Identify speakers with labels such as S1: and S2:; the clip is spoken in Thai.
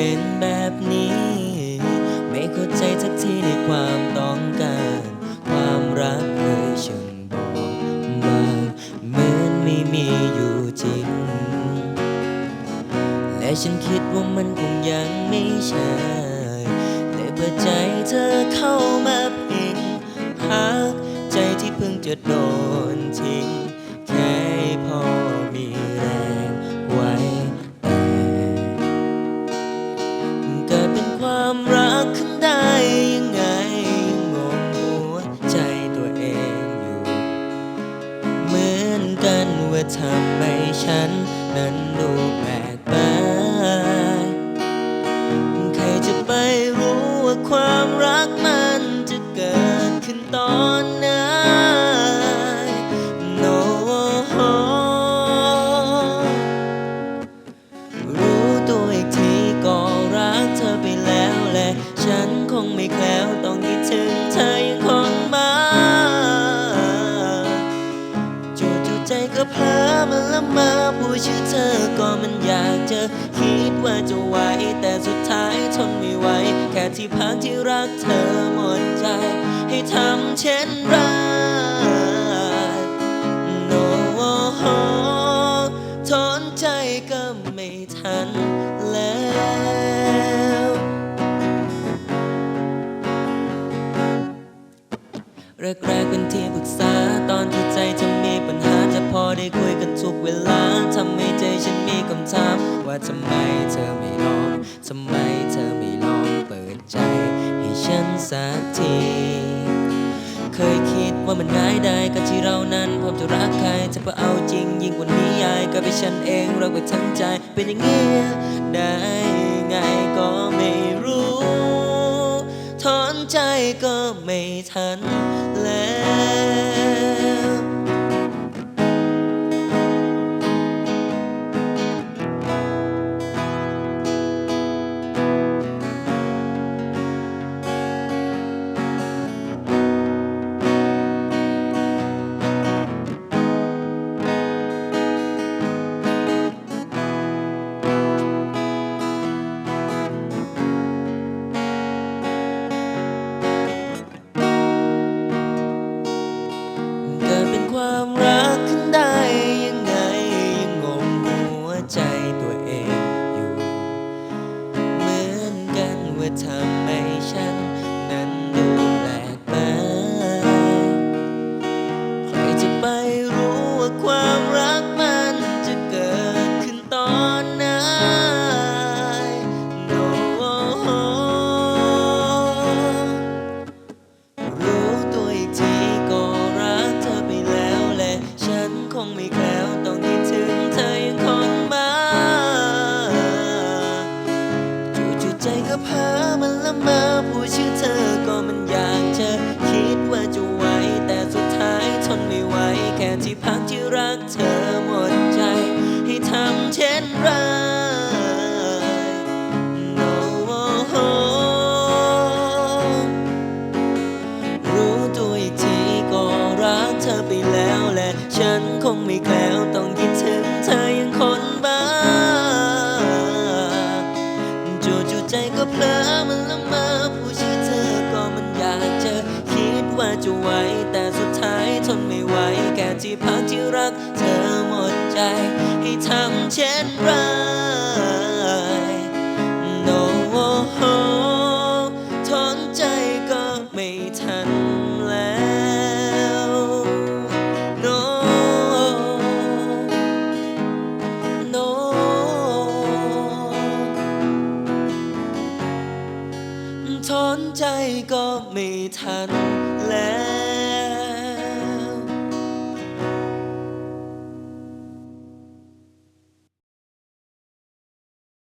S1: เป็นแบบนี้ ไม่เข้าใจสักทีในความต้องการ ความรักเลยฉันบอกมาเหมือนไม่มีอยู่จริง และฉันคิดว่ามันคงยังไม่ใช่เลยเปิดใจเธอเข้ามาพิงพักใจที่เพิ่งจะโดนทิ้ง ว่าทำไมฉันนั้นดูแปลกไปใครจะไปรู้ว่าความรักมันจะเกิดขึ้นตอนไหน No รู้ตัวอีกทีก็รักเธอไปแล้วแหละ ฉันคงไม่แคล้วต้องคิดถึงเธอยังคง เพลอมันละเมาพูดชื่อเธอก็มันอยากจะคิดว่าจะไหวแต่สุดท้ายทนไม่ไหวแค่ที่พักที่รักเธอหมดใจ ให้ทำเช่นไร No ทนใจก็ไม่ทันแล้วแรกๆเป็นที่ปรึกษา ได้คุยกันทุกเวลาทำให้ใจฉันมีคำถาม ว่าทำไมเธอไม่ลองทำไมเธอไม่ลองเปิดใจ ให้ฉันสักที เคยคิดว่ามันง่ายได้กับที่เรานั้นพร้อมจะรักใครจะพอเอาจริง ยิ่งกว่านี้ยายก็เป็นฉันเองเราไปทั้งใจเป็นอย่างนี้ได้ไงก็ไม่รู้ ถอนใจก็ไม่ทันแล้ว งไม่แคล้วต้องคิดถึงเธอยังคงมาจู่ๆใจก็พามันละมาพูดชื่อเธอก็มันอยากจะคิดว่าจะไหวแต่สุดท้ายทนไม่ไหวแค่ที่พักที่รักเธอหมดใจ ให้ทำเช่นไร ใจก็เพลอมันละเมอผู้ชื่อเธอก็มันอยากเจอ คิดว่าจะไหวแต่สุดท้ายทนไม่ไหวแค่ที่พักที่รัก เธอหมดใจ ให้ทำเช่นไร ก็ไม่ทันแล้ว